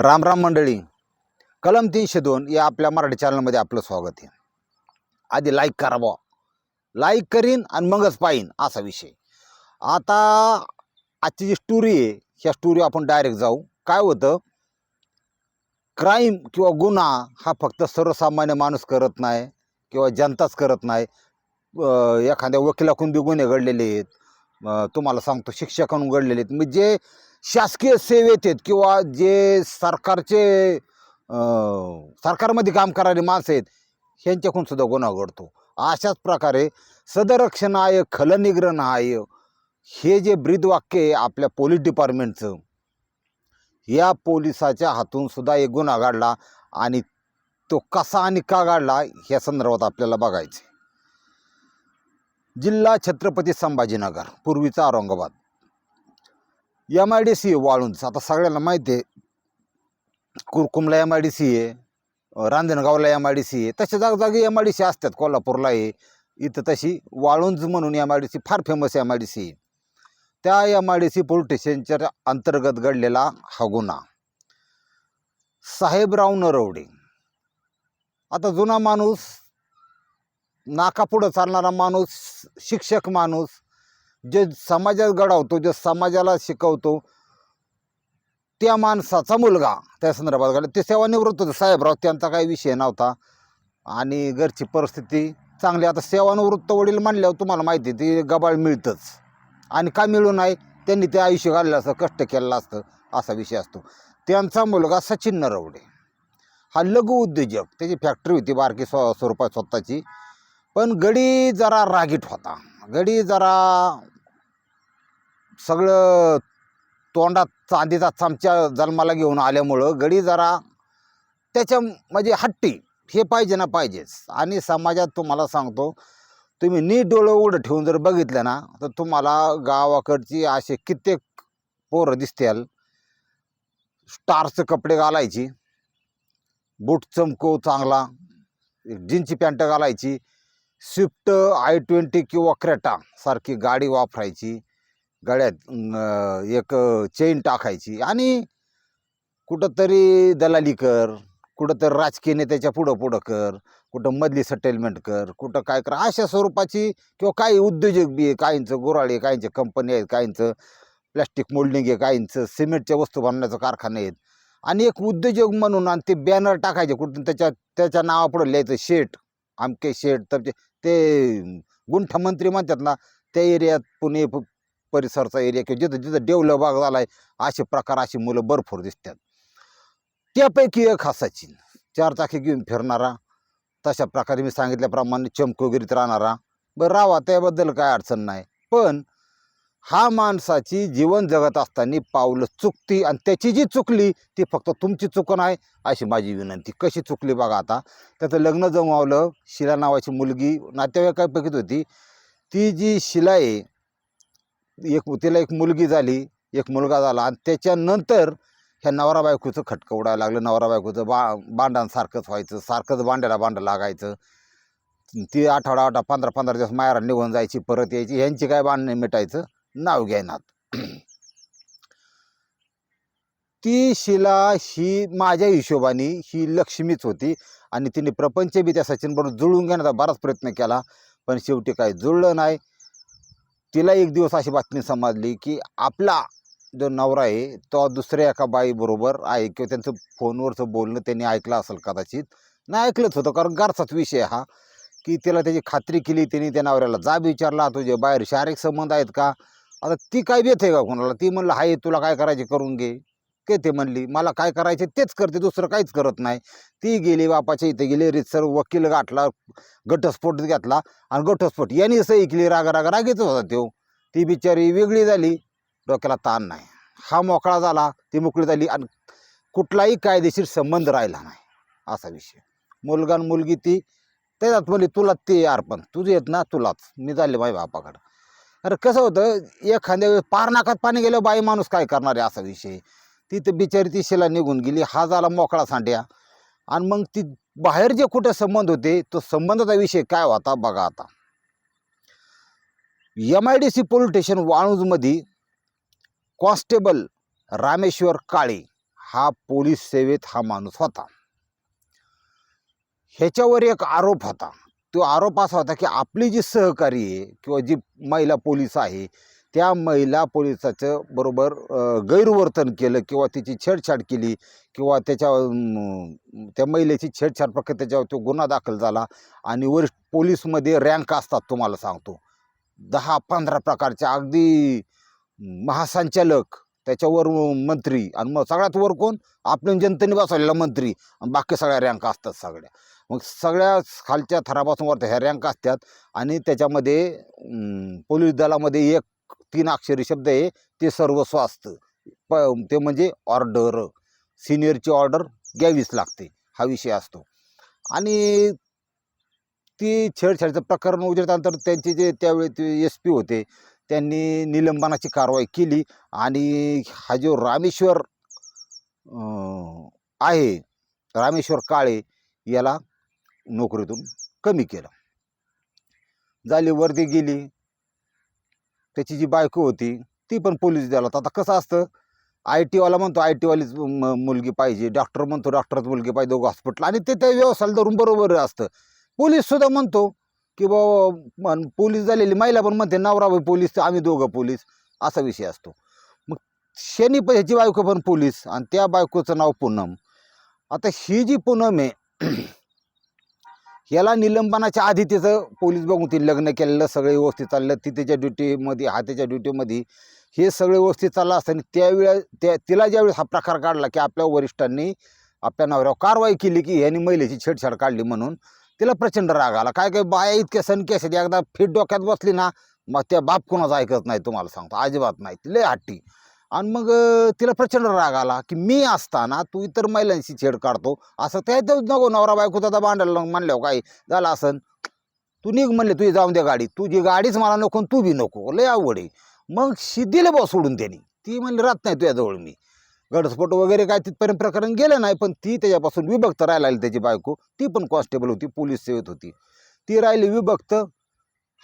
राम राम मंडळी. कलम तीनशे दोन या आपल्या मराठी चॅनलमध्ये आपलं स्वागत आहे. आधी लाईक करा बुवा. लाईक करीन आणि मगच पाहीन असा विषय. आता आजची जी स्टोरी आहे ह्या स्टोरी आपण डायरेक्ट जाऊ. काय होतं? क्राईम किंवा गुन्हा हा फक्त सर्वसामान्य माणूस करत नाही किंवा जनताच करत नाही. एखाद्या वकिलाकडून बी गुन्हे घडलेले आहेत. तुम्हाला सांगतो शिक्षकांकडून घडलेले आहेत. म्हणजे शासकीय सेवेत आहेत किंवा जे सरकारचे सरकारमध्ये काम करणारी माणसं आहेत ह्यांच्याकडून सुद्धा गुन्हा घडतो. अशाच प्रकारे सदरक्षण आय खलनिग्रहण खलनिग्रहणाय हे जे ब्रीदवाक्य आहे आपल्या पोलीस डिपार्टमेंटचं या पोलिसाच्या हातून सुद्धा एक गुन्हा घडला आणि तो कसा आणि का घडला ह्या संदर्भात आपल्याला बघायचं जिल्हा छत्रपती संभाजीनगर पूर्वीचा Aurangabad. M I D C आहे वाळूंज. आता सगळ्यांना माहिती आहे कुरकुमला एम आय डी सी आहे रांजणगावला एम आय डी सी आहे. तशा जागजागी एम आय डी सी असतात कोल्हापूरला आहे. इथं तशी वाळुंज म्हणून एम आय डी सी फार famous M I D C आहे. त्या M I D C police स्टेशनच्या अंतर्गत घडलेला हा गुन्हा. साहेबराव नरवडे. आता जुना माणूस नाकापुढं चालणारा माणूस शिक्षक माणूस जे समाजात घडवतो जे समाजाला शिकवतो त्या माणसाचा मुलगा त्या संदर्भात घडला. ते सेवानिवृत्त होते. साहेबराव त्यांचा काही विषय नव्हता. आणि घरची परिस्थिती चांगली. आता सेवानिवृत्त वडील मानल्यावर तुम्हाला माहिती आहे, ती गबाळ मिळतंच. आणि का मिळू नाही? त्यांनी ते आयुष्य घाललं असतं कष्ट केलेलं असतं असा विषय असतो. त्यांचा मुलगा सचिन नरवडे. हा लघु उद्योजक. त्याची फॅक्टरी होती बारकी स्व स्वरूपात स्वतःची. पण गडी जरा रागीट होता. गडी जरा सगळं तोंडात चांदीचा चमचा जन्माला घेऊन आल्यामुळं गडी जरा त्याच्या म्हणजे हट्टी हे पाहिजे ना पाहिजेच आणि समाजात तुम्हाला सांगतो तुम्ही नीट डोळं उघडं ठेवून जर बघितलं ना तर तुम्हाला गावाकडची असे कित्येक पोरं दिसतील. स्टारचं कपडे घालायची बूट चमको चांगला जीनची पॅन्ट घालायची स्विफ्ट आय ट्वेंटी किंवा क्रेटा सारखी गाडी वापरायची. गळ्यात एक चेन टाकायची आणि कुठंतरी दलाली कर कुठंतरी राजकीय नेत्याच्या पुढं पुढं कर कुठं मधली सेटलमेंट कर कुठं काय कर अशा स्वरूपाची किंवा काही उद्योजक बी आहे काहींचं गुराळी आहे काहींचे कंपनी आहेत काहींचं प्लॅस्टिक मोल्डिंग आहे काहींचं सिमेंटच्या वस्तू बनवण्याचं कारखाने आहेत. आणि एक उद्योजक म्हणून आणि ते बॅनर टाकायचे कुठून त्याच्या त्याच्या नावापुढं लिहायचं शेट आमके शेट तर ते- ते मंत्री म्हणतात ना त्या एरियात पुणे परिसरचा एरिया किंवा जिथं जिथं डेव्हलप भाग झाला आहे असे प्रकार अशी मुलं भरपूर दिसतात. त्यापैकी एक हा सचिन. चार चाकी घेऊन फिरणारा तशा प्रकारे मी सांगितल्याप्रमाणे चमकोगिरीत राहणारा. बरं राहा त्याबद्दल काय अडचण नाही. पण हा माणसाची जीवन जगत असताना पावलं चुकती आणि त्याची जी चुकली ती फक्त तुमची चुकून आहे अशी माझी विनंती. कशी चुकली बघा आता. त्याचं लग्न जमवावलं. शिला नावाची मुलगी नातेवाईकापैकीच होती. ती जी शिला आहे एक तिला एक मुलगी झाली एक मुलगा झाला आणि त्याच्यानंतर ह्या नवरा बायकोचं खटकं उडायला लागलं. नवरा बायकोचं बा बांडांसारखंच व्हायचं सारखंच भांड्याला भांडं लागायचं. ती आठवडा आठवडा पंधरा पंधरा दिवस मायरा निघून जायची परत यायची. ह्यांची काय बांधणे मिटायचं? नाव घ्यायनात ती शिला ही माझ्या हिशोबाने ही लक्ष्मीच होती आणि तिने प्रपंच बी त्या सचिनबरोबर जुळून घेण्याचा बराच प्रयत्न केला पण शेवटी काय जुळलं नाही. तिला एक दिवस अशी बातमी समजली की आपला जो नवरा आहे तो दुसऱ्या एका बाईबरोबर आहे किंवा त्यांचं फोनवरचं बोलणं त्यांनी ऐकलं असेल कदाचित. नाही ऐकलंच होतं कारण गारसाच विषय हा की तिला त्याची खात्री केली त्यांनी त्या नवऱ्याला जाब विचारला तुझे बाहेर शारीरिक संबंध आहेत का? आता ती काय बेत आहे का कोणाला? ती म्हणलं हाय तुला काय करायचे करून घे. ते ते म्हणली मला काय करायचे तेच करते दुसरं काहीच करत नाही. ती गेली बापाच्या इथे गेली रितसर वकील गाठला घटस्फोट घेतला आणि घटस्फोट यांनी सही केली राग राग रागीच होता तो. ती बिचारी वेगळी झाली. डोक्याला ताण नाही. हा मोकळा झाला ती मोकळी झाली आणि कुठलाही कायदेशीर संबंध राहिला नाही. असा विषय. मुलगा आणि मुलगी ती त्याच्यात म्हणली तुला ते अर्पण तुझं येत ना तुलाच. मी झाले माझ्या बापाकडं. अरे कसं होतं एखाद्या वेळेस पार नाकात पाणी गेलं बाई माणूस काय करणार आहे असा विषय. तिथं बिचारी ती शिला निघून गेली हा झाला मोकळा सांड्या. आणि मग ती बाहेर जे कुठे संबंध होते तो संबंधाचा विषय काय होता बघा आता. M I D C police station वाळूंजमध्ये constable Rameshwar Kale हा पोलीस सेवेत हा माणूस होता. ह्याच्यावर एक आरोप होता. तो आरोप असा होता की आपली जी सहकारी आहे किंवा जी महिला पोलीस आहे त्या महिला पोलिसाचं बरोबर गैरवर्तन केलं किंवा तिची छेडछाड केली किंवा त्याच्या त्या महिलेची छेडछाड प्रकारे त्याच्यावर तो गुन्हा दाखल झाला आणि वरिष्ठ पोलीसमध्ये रँक असतात तुम्हाला सांगतो. दहा पंधरा प्रकारच्या अगदी महासंचालक त्याच्यावर मंत्री आणि मग सगळ्यात वर कोण? आपल्या जनतेने बसवलेला मंत्री आणि बाकी सगळ्या रँक असतात सगळ्या. मग सगळ्या खालच्या थरापासून वरती ह्या रँक असतात आणि त्याच्यामध्ये पोलीस दलामध्ये एक तीन अक्षरी शब्द आहे ते सर्वस्व असतं. प ते म्हणजे ऑर्डर सिनियरची ऑर्डर घ्यावीच लागते हा विषय असतो. आणि ती छेडछाडीचं प्रकरण उजेडल्यानंतर त्यांचे जे त्यावेळी ते एस पी होते त्यांनी निलंबनाची कारवाई केली आणि हा जो रामेश्वर आहे रामेश्वर काळे याला नोकरीतून कमी केलं. झाली वर्दी गेली. त्याची जी बायको होती ती पण पोलीस होता. आता कसं असतं आय टीवाला म्हणतो आय टीवालीच म- मुलगी पाहिजे. डॉक्टर म्हणतो डॉक्टरच मुलगी पाहिजे दोघं हॉस्पिटल आणि ते त्या व्यवसायाला धरून बरोबर असतं. पोलीससुद्धा म्हणतो की बाबा पोलीस झालेली महिला पण म्हणते नवरा बाई पोलीस आम्ही दोघं पोलीस. असा विषय असतो. मग शनी पण ह्याची बायको पण पोलीस. आणि त्या बायकोचं नाव पूनम. आता ही जी पूनम आहे याला निलंबनाच्या आधी तिचं पोलीस बघून ती लग्न केलेलं सगळं व्यवस्थित चाललं. ती त्याच्या ड्युटीमध्ये हा त्याच्या ड्युटीमध्ये हे सगळं व्यवस्थित चाललं असताना त्यावेळे त्या तिला ज्यावेळेस हा प्रकार काढला की आपल्या वरिष्ठांनी आपल्या नवऱ्यावर कारवाई केली की ह्यांनी महिलेची छेडछाड काढली म्हणून तिला प्रचंड राग आला. काय काय बाया इतक्या सनकी असतात एकदा फिट डोक्यात बसली ना मग त्या बाप कोणाचं ऐकत नाही तुम्हाला सांगतो. अजिबात नाही. लय हट्टी. आणि मग तिला प्रचंड राग आला की मी असताना तू इतर महिलांशी छेड काढतो. असं त्या नको नवरा बायको आता भांडायला म्हणल्यावर हो काय झालं असन तू निघ म्हणले तुझी जाऊन दे गाडी. तुझी गाडीच मला नको आणि तू बी नको. लय आवड आहे. मग शिदीले बा सोडून त्यांनी. ती म्हणली राहत नाही तुझ्याजवळ मी. घटस्फोट वगैरे काय तिथपर्यंत प्रकरण गेलं नाही पण ती त्याच्यापासून विभक्त राहायला आली त्याची बायको. ती पण कॉन्स्टेबल होती पोलीस सेवेत होती. ती राहिली विभक्त.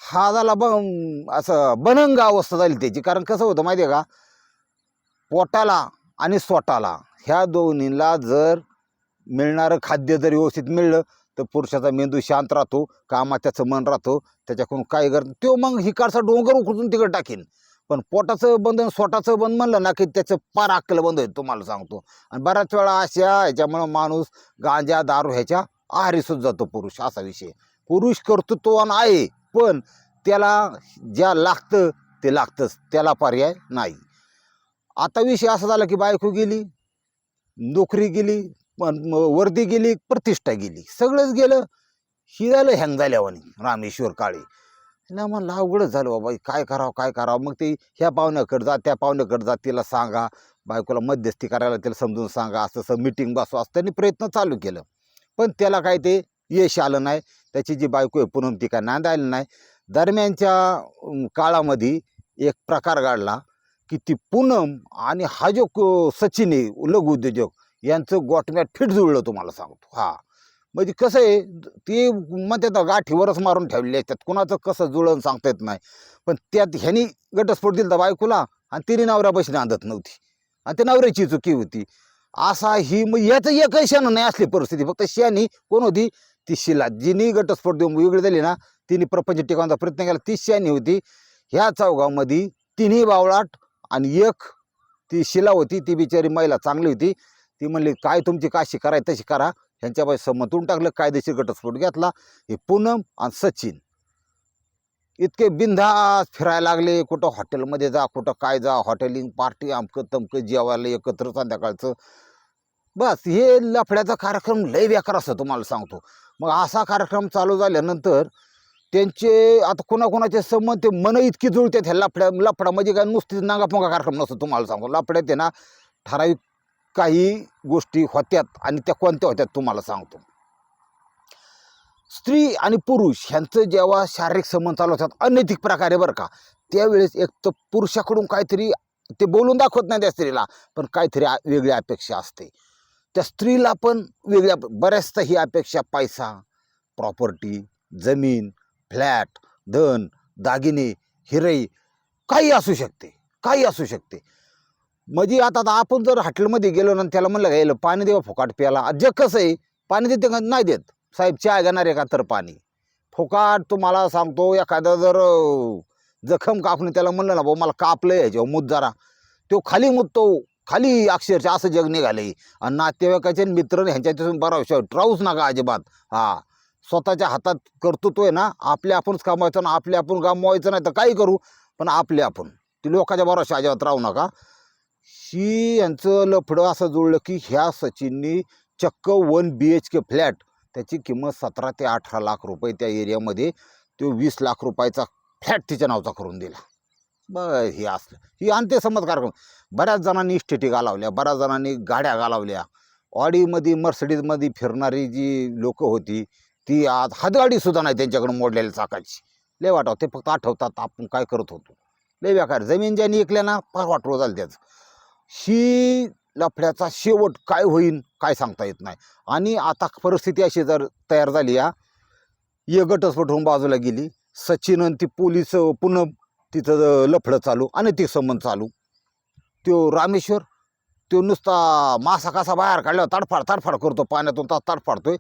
हा झाला ब असं बनंग अवस्था झाली त्याची. कारण कसं होतं माहिती आहे का? पोटाला आणि स्वटाला ह्या दोन्हीला जर मिळणारं खाद्य जर व्यवस्थित मिळलं तर पुरुषाचा मेंदू शांत राहतो कामात त्याचं मन राहतो त्याच्याकडून काय करत तो मग हिकारचा डोंगर उकडून तिकडे टाकीन. पण पोटाचं बंधन स्वतःचं स्वटाचं बंद म्हणलं ना की त्याचं पार अक्कल बंद होईल तुम्हाला सांगतो. आणि बऱ्याच वेळा अशा ह्याच्यामुळं माणूस गांजा दारू ह्याच्या आहारीसुद्धा जातो पुरुष असा विषय. पुरुष कर्तृत्ववान आहे पण त्याला ज्या लागतं ते लागतंच त्याला पर्याय नाही. आता विषय असा झाला की बायको गेली नोकरी गेली पण वर्दी गेली प्रतिष्ठा गेली. सगळंच गेलं ही झालं हँग झाल्यावानी रामेश्वर काळे. ना म्हणलं अवघडच झालं बाबा काय करावं काय करावं? मग ते ह्या पाहुण्याकडे जा त्या पाहुण्याकडे जा तिला सांगा बायकोला मध्यस्थी करायला तिला समजून सांगा असं असं मिटिंग बसवा असं त्यांनी प्रयत्न चालू केलं. पण त्याला काय ते यश आलं नाही. त्याची जी बायको आहे पुनम ती काय नांदायला नाही. दरम्यानच्या काळामध्ये एक प्रकार घडला. की ती पूनम आणि हा जो क- सचिन आहे लघु उद्योजक यांचं गोटम्यात फिट जुळलं तुम्हाला सांगतो. हा. म्हणजे कसं आहे ते म्हणतात ना, गाठीवरच मारून ठेवलेले असतात कुणाचं कसं जुळण सांगता येत नाही. पण त्यात ह्यानी घटस्फोट दिला बायकोला आणि तिने नवऱ्या नांदत नव्हती. आणि ते नवऱ्याची चुकी होती. असा ही मग याचं एकही क्षण नाही असली परिस्थिती. फक्त शनी कोण होती? ती शिला. जिनी घटस्फोट देऊन वेगळी झाली ना तिने प्रपंच टिकवण्याचा प्रयत्न केला. ती शनी होती ह्या चौगावमध्ये तिन्ही बावळाट आणि एक ती शिला होती ती बिचारी महिला चांगली होती. ती म्हणली काय तुमची काशी कराय तशी करा. ह्यांच्या बाई टाकलं कायदेशीर घटस्फोट घेतला. हे पूनम आणि सचिन इतके बिंधास फिरायला लागले. कुठं हॉटेलमध्ये जा कुठं काय जा हॉटेलिंग पार्टी अमकं तमकं जेवायला एकत्र संध्याकाळचं. बस हे लफड्याचा कार्यक्रम लय बेकार असतो तुम्हाला सांगतो. मग असा कार्यक्रम चालू झाल्यानंतर त्यांचे आता कोणाकोणाचे संबंध ते मन इतकी जुळतात ह्या लफड्या लफडा म्हणजे काय? नुसतीच नागापोंगा कार्यक्रम नसतो तुम्हाला सांगतो. लफड्यात आहे ना ठराविक काही गोष्टी होत्यात आणि त्या कोणत्या होत्यात तुम्हाला सांगतो. स्त्री आणि पुरुष ह्यांचं जेव्हा शारीरिक संबंध चालू होतात अनैतिक प्रकारे बरं का त्यावेळेस एक तर पुरुषाकडून काहीतरी ते बोलून दाखवत नाही त्या स्त्रीला पण काहीतरी वेगळी अपेक्षा असते. त्या स्त्रीला पण वेगळ्या बऱ्याचदा ही अपेक्षा पैसा प्रॉपर्टी जमीन फ्लॅट धन दागिने हिरई काही असू शकते काही असू शकते. म्हणजे आता आता आपण जर हॉटेलमध्ये गेलो ना त्याला म्हणलं गेलं पाणी देवा फुकाट प्याला जग कसं आहे पाणी देते का? नाही देत. साहेब चहा घेणार आहे का? तर पाणी. फुकाट तुम्हाला सांगतो एखादा जर जखम कापणे त्याला म्हणलं ना भाऊ मला कापलं याच्यावर मुद जरा. तो खाली मुदतो खाली अक्षरशः असं जग निघालंय. आणि नातेवाईकाचे मित्र मित्र तिथून बरा राहूच नका अजिबात. हा. स्वतःच्या हातात कर्तृत्व आहे ना आपले आपणच कमवायचं ना आपले आपण गमवायचं नाही तर काही करू पण आपले आपण. ती लोकांच्या भरोशा अजिबात राहू नका. शी यांचं लफडं असं जुळलं की ह्या सचिननी चक्क one B H K flat त्याची किंमत सतरा ते अठरा लाख रुपये त्या एरियामध्ये तो वीस लाख रुपयाचा फ्लॅट तिच्या नावचा करून दिला. बरं हे असलं. ही अंत्यसंमत कार्यक्रम बऱ्याच जणांनी इस्टेटी घालावल्या बऱ्याच जणांनी गाड्या घालावल्या. ऑडीमध्ये मर्सडीजमध्ये फिरणारी जी लोकं होती ती आज हातगाडीसुद्धा नाही त्यांच्याकडे मोडलेल्या चाकाची लय वाटावं. ते फक्त आठवतात आपण काय करत होतो. लय व्याकार जमीन ज्यांनी ऐकल्या ना फार वाटवं झालं त्याचं. शी लफड्याचा शेवट काय होईल काय सांगता येत नाही. आणि आता परिस्थिती अशी जर तयार झाली या एक घटस्फोट होऊन बाजूला गेली. सचिन आणि ती पोलीस पुन्हा तिथं लफडं चालू आणि ती संबंध चालू. त्यो रामेश्वर तो नुसता मासा कसा बाहेर काढल्यावर तडफाड तडफाड करतो पाण्यातून तर तडफाडतोय.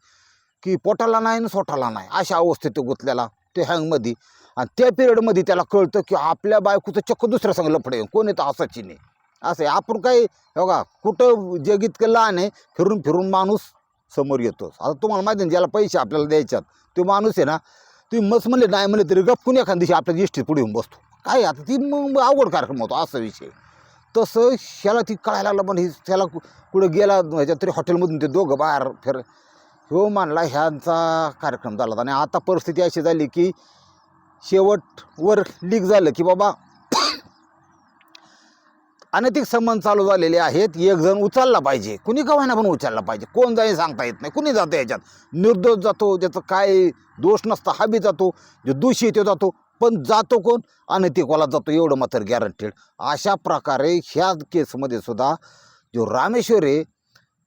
की पोटाला नाही आणि सोटाला नाही अशा अवस्थेत तो गुंतलेला ते हँगमध्ये. आणि त्या पिरियडमध्ये त्याला कळतं की आपल्या बायकोचं चक्क दुसऱ्या संग लफडे कोण येतं असाची नाही. असं आहे. आपण काही हो कुठं जग इतकं लहान आहे फिरून फिरून माणूस समोर येतोच. आता तुम्हाला माहिती आहे ना, ज्याला पैसे आपल्याला द्यायच्यात तो माणूस आहे ना तुम्ही मस्त म्हणले नाही म्हणले तरी गपकून एखाद दिवशी आपल्या इष्टीत पुढे येऊन बसतो. काय आता ती मग अवघड कार्यक्रम होतो असा विषय. तसं ह्याला ती कळायला लागलं पण ही त्याला कुठं गेला ह्याच्यात तरी हॉटेलमधून ते दोघं बाहेर फिर हो मानला ह्यांचा कार्यक्रम झाला आणि आता परिस्थिती अशी झाली की शेवटवर लीक झालं की बाबा अनैतिक संबंध चालू झालेले आहेत. एक जण उचलला पाहिजे. कुणी कवायना पण उचलला पाहिजे. कोण जाईल सांगता येत नाही. कुणी जातं याच्यात? निर्दोष जातो ज्याचं काय दोष नसता हाबी जातो जो दोषी तो जातो. पण जातो कोण? अनैतिकवाला जातो एवढं मात्र गॅरंटेड अशा प्रकारे ह्या केसमध्ये सुद्धा जो रामेश्वर आहे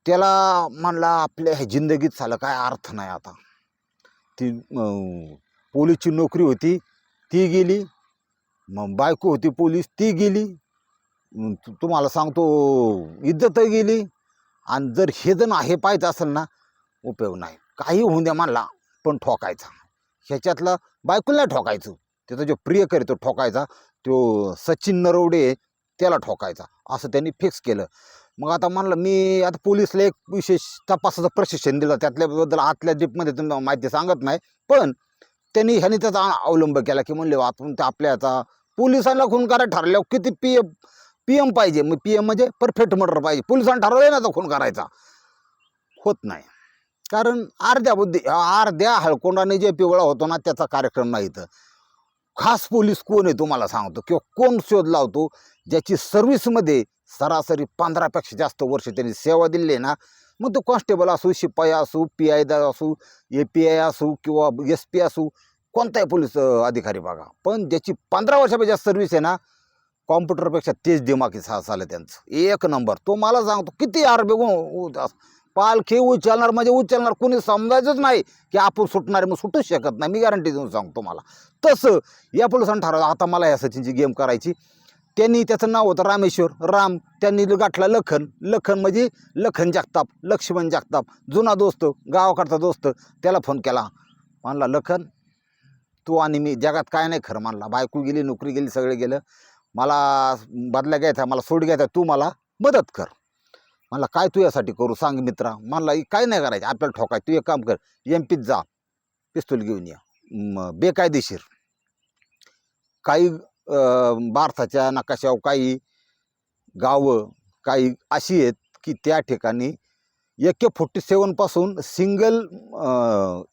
त्याला म्हणला आपल्या ह्या जिंदगीत झालं काय अर्थ नाही आता. ती पोलीसची नोकरी होती ती गेली. मग बायको होती पोलीस ती गेली. तुम्हाला सांगतो इज्जतही गेली. आणि जर हे जण हे पाहायचं असेल ना उपयोग नाही. काही होऊन द्या म्हणला पण ठोकायचा. ह्याच्यातला बायकोला ठोकायचं. त्याचा जो प्रियकर आहे तो ठोकायचा. तो सचिन नरवडे त्याला ठोकायचा. असं त्यांनी फिक्स केलं. मग आता म्हणलं मी आता पोलिसला एक विशेष तपासाचं प्रशिक्षण दिलं. त्यातल्याबद्दल आतल्या डीपमध्ये तुम्ही माहिती सांगत नाही. पण त्यांनी ह्याने त्याचा अवलंब केला की म्हणले आपण ते आपल्या आता पोलिसांना खून करायला ठरल्यावर किती पी एम पी एम पाहिजे? मग पी एम म्हणजे परफेक्ट मर्डर पाहिजे. पोलिसांना ठरवलं ना आता खून करायचा. होत नाही. कारण अर्ध्या बुद्धी अर्ध्या हळकोंडाने जे पिवळा होतो ना त्याचा कार्यक्रम नाही इथं. खास पोलीस कोण आहे तुम्हाला सांगतो किंवा कोण शोध लावतो ज्याची सर्व्हिसमध्ये सरासरी पंधरापेक्षा जास्त वर्ष त्यांनी सेवा दिली आहे ना मग तो कॉन्स्टेबल असू शिपाई असू पी आय असू ए पी आय असू किंवा एस पी असू कोणताही पोलीस अधिकारी बघा. पण ज्याची पंधरा वर्षापेक्षा सर्व्हिस आहे ना कॉम्प्युटरपेक्षा तेच दिमागी सा झालं त्यांचं. एक नंबर. तो मला सांगतो किती आर बेगून पालखी उचलणार म्हणजे उचलणार कोणी समजायचंच नाही की आपण सुटणार मग सुटूच शकत नाही. मी गॅरंटी देऊन सांगतो मला तसं या पोलिसांनी ठरवलं आता मला या सचिनची गेम करायची. त्यांनी त्याचं नाव होतं रामेश्वर राम. त्यांनी गाठला लखन. लखन म्हणजे लखन जगताप लक्ष्मण जगताप. जुना दोस्त गावाकडचा दोस्त त्याला फोन केला. म्हणला लखन तू आणि मी जगात काय नाही खरं म्हणला. बायको गेली नोकरी गेली सगळे गेलं. मला बदला घ्यायचा मला सोड घ्यायचा तू मला मदत कर. म्हणला काय तू यासाठी करू? सांग मित्रा. म्हणला काय नाही करायचं आपल्याला ठोकाय तू एक काम कर एम पीत जा पिस्तूल घेऊन या. बेकायदेशीर. काही भारताच्या नकाशावर काही गावं काही अशी आहेत की त्या ठिकाणी एके फोर्टी सेवनपासून सिंगल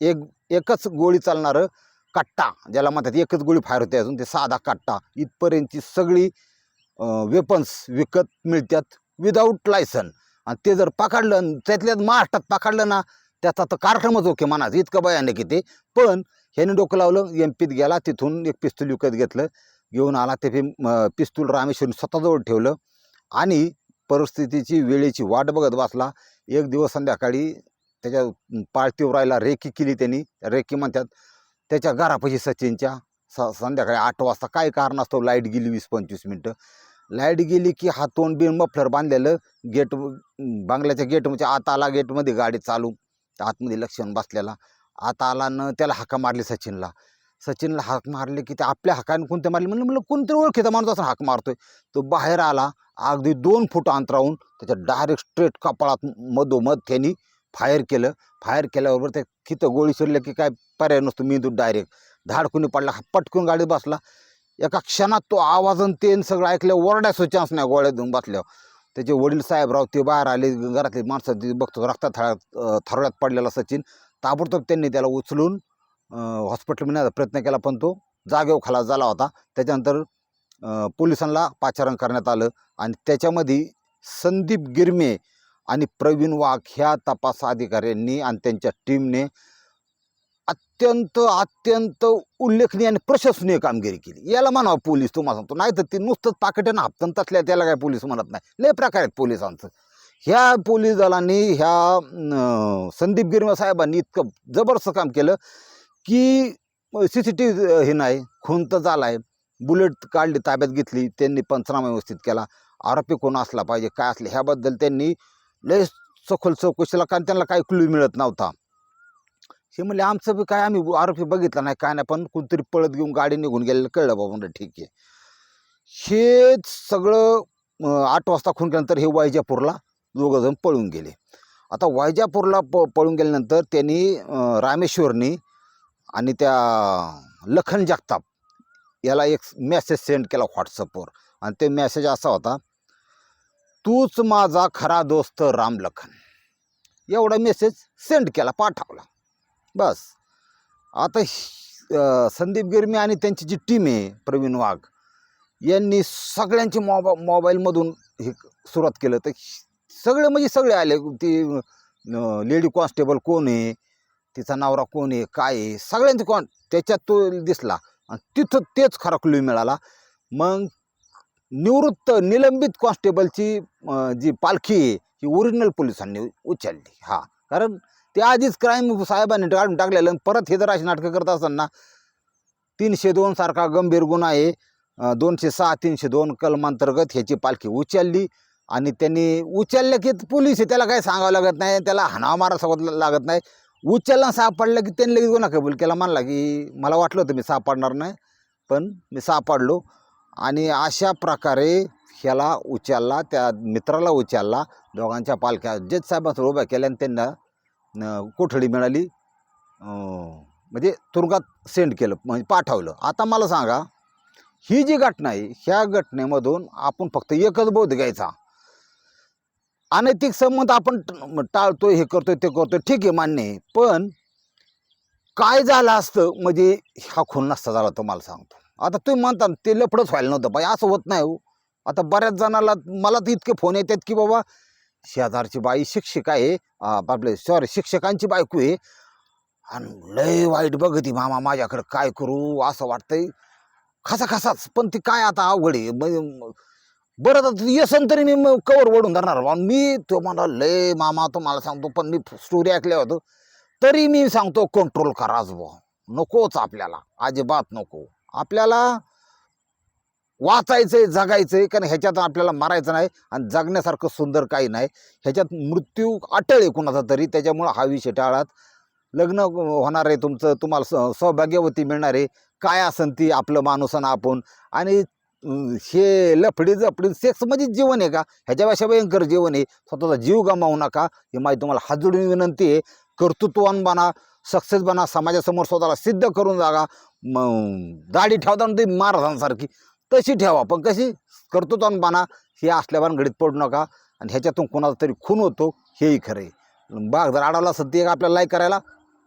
एक एकच गोळी चालणारं कट्टा ज्याला म्हणतात एकच गोळी फायर होते अजून ते साधा कट्टा. इथपर्यंतची सगळी वेपन्स विकत मिळतात विदाऊट लायसन आणि ते जर पकडलं आणि त्यातल्यात महाराष्ट्रात पकडलं ना त्याचा तर कार्यक्रमच ओके मनाच इतकं भयानक की ते. पण ह्याने डोकं लावलं एम पीत गेला तिथून एक पिस्तूल विकत घेतलं. घेऊन आला ते पिस्तूल रामेश्वरी स्वतःजवळ ठेवलं. आणि परिस्थितीची वेळेची वाट बघत बसला. एक दिवस संध्याकाळी त्याच्या पाळतीवर राहिला रेकी केली त्यांनी. रेकी म्हणतात त्याच्या घरापाशी सचिनच्या स संध्याकाळी आठ वाजता काय कारण असतो लाइट गेली वीस पंचवीस मिनटं? लाइट गेली की हा तोंड बिन मफलर बांधलेलं गेट बांगल्याच्या गेटमध्ये म्हणजे आत आला गेटमध्ये गाडी चालू. आतमध्ये लक्ष्मण बसलेला. आत आला न त्याला हाका मारली सचिनला. सचिनला हाक मारले की ते आपल्या हाकाने कोणत्या मारले? म्हणलं म्हणलं कोणतरी ओळखीचा माणूस असं हाक मारतोय. तो बाहेर आला अगदी दोन फूट अंतरावून त्याच्या डायरेक्ट स्ट्रेट कपाळात मधोमध त्यांनी फायर केलं. फायर केल्याबरोबर ते कितं गोळी शिरलं की काय पर्याय नसतो मेंदूत डायरेक्ट धाडकुनी पडला हा पटकून गाडीत बसला. एका क्षणात तो आवाज आणि ते सगळं ऐकलं ओरडायचं चान्स नाही गोळ्या देऊन बसल्यावर. त्याचे वडील साहेबराव ते बाहेर आले घरातले माणसं ते बघतो रक्तात थळ्यात थरोळ्यात पडलेला सचिन. ताबडतोब त्यांनी त्याला उचलून हॉस्पिटलमध्ये नेण्याचा प्रयत्न केला पण तो जागेवर खाला झाला होता. त्याच्यानंतर पोलिसांना पाचारण करण्यात आलं आणि त्याच्यामध्ये संदीप गिरमे आणि प्रवीण वाघ ह्या तपास अधिकाऱ्यांनी आणि त्यांच्या टीमने अत्यंत अत्यंत उल्लेखनीय आणि प्रशंसनीय कामगिरी केली. याला म्हणावं पोलीस तुम्हाला सांगतो. नाही तर ते नुसतंच पाकिटानं हापतन तसल्या त्याला काय पोलीस म्हणत नाही. लय प्रकार आहेत पोलिसांचं. ह्या पोलीस दलांनी ह्या संदीप गिरमा साहेबांनी इतकं जबरदस्त काम केलं की सी सी टी हे नाही खून तर झाला आहे बुलेट काढली ताब्यात घेतली त्यांनी पंचनामा व्यवस्थित केला. आरोपी कोण असला पाहिजे काय असले ह्याबद्दल त्यांनी लय सखोल चौकशीला कारण त्यांना काही क्लू मिळत नव्हता. हे म्हणले आमचं बी काय आम्ही आरोपी बघितला नाही काय नाही पण कोणतरी पळत घेऊन गाडी निघून गेलेलं कळलं बाबा म्हणलं ठीक आहे. हे सगळं आठ वाजता खून केल्यानंतर हे वायजापूरला दोघंजण पळून गेले. आता वायजापूरला प पळून गेल्यानंतर त्यांनी रामेश्वरनी आणि त्या लखन जगताप याला एक मेसेज सेंड केला व्हॉट्सअपवर आणि ते मेसेज असा होता तूच माझा खरा दोस्त राम लखन. एवढा मेसेज सेंड केला पाठवला. बस. आता संदीप गिरमी आणि त्यांची जी टीम आहे प्रवीण वाघ यांनी सगळ्यांची मोबा मोबाईलमधून हे सुरुवात केलं. तर सगळे म्हणजे सगळे आले. ती लेडी कॉन्स्टेबल कोण आहे? तिचा नवरा कोण आहे? काय आहे? सगळ्यांचे कोण? त्याच्यात तो दिसला. आणि तिथं तेच खरा क्लू मिळाला. मग निवृत्त निलंबित कॉन्स्टेबलची जी पालखी आहे ही ओरिजिनल पोलिसांनी उचलली. हा. कारण ते आधीच क्राईम साहेबांनी काढून टाकलेलं आणि परत हे जर अशी नाटकं करत असताना तीनशे दोन सारखा गंभीर गुन्हा आहे. दोनशे सहा तीनशे दोन कलमांतर्गत ह्याची पालखी उचलली आणि त्यांनी उचललं की पोलीस आहे त्याला काही सांगावं लागत नाही त्याला हाणावा मारा सोबत लागत नाही. उचलला सापडलं की त्यांनी लगेच गुन्हा कबूल केला. मानला की मला वाटलं होतं मी सापडणार नाही पण मी सापडलो. आणि अशा प्रकारे ह्याला उचलला त्या मित्राला उचलला दोघांच्या पालख्या जज साहेबांसोबत उभ्या केल्या आणि त्यांना कोठडी मिळाली? म्हणजे तुरुंगात सेंड केलं म्हणजे पाठवलं. आता मला सांगा ही जी घटना आहे ह्या घटनेमधून आपण फक्त एकच बोध घ्यायचा. अनैतिक संबंध आपण टाळतो टाळतोय हे करतोय ते करतोय ठीक आहे मान्य आहे. पण काय झालं असतं म्हणजे हा खून नसता झाला तो मला सांगतो. आता तुम्ही म्हणता ना, ते लफडंच व्हायला नव्हतं पाहिजे असं होत नाही हो. आता बऱ्याच जणाला मला तर इतके फोन येतात की बाबा शेजारची बाई शिक्षिका आहे. आपले सॉरी शिक्षकांची बायको आहे. आणि लय वाईट बघती मामा माझ्याकडे काय करू असं वाटतंय. खसा खसाच पण ती काय आता अवघड आहे? म्हणजे बरं तर येसन तरी मी मग कवर ओढून धरणार. बा. मी तो मला लय मामा तुम्हाला सांगतो पण मी स्टोरी ऐकल्या होतं. तरी मी सांगतो कंट्रोल कराच बुवा नकोच आपल्याला. अजिबात नको. आपल्याला वाचायचंय जगायचंय कारण ह्याच्यात आपल्याला मारायचं नाही आणि जगण्यासारखं सुंदर काही नाही. ह्याच्यात मृत्यू अटळ आहे कुणाचा तरी त्याच्यामुळं हा विषय टाळात. लग्न होणार आहे तुमचं तुम्हाला स- सौभाग्यवती मिळणार आहे. काय असन ती आपलं माणूसन आपण. आणि हे लफडी जफडी सेक्स म्हणजे जीवन आहे का? ह्याच्यापेक्षा भयंकर जीवन आहे. स्वतःचा जीव गमावू नका. ही माझी तुम्हाला हात विनंती आहे. कर्तृत्वान बना सक्सेस बना समाजासमोर स्वतःला सिद्ध करून जागा. मग दाढी ठेवताना ती महाराजांसारखी तशी ठेवा? पण कशी कर्तृत्वान बना हे असल्या घडीत पडू नका. आणि ह्याच्यातून कोणाचा तरी खून होतो हेही खरं आहे. बाग जर अडवला असेल आपल्याला लाईक करायला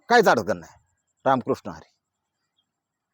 काहीच अडचण नाही. रामकृष्ण हरी.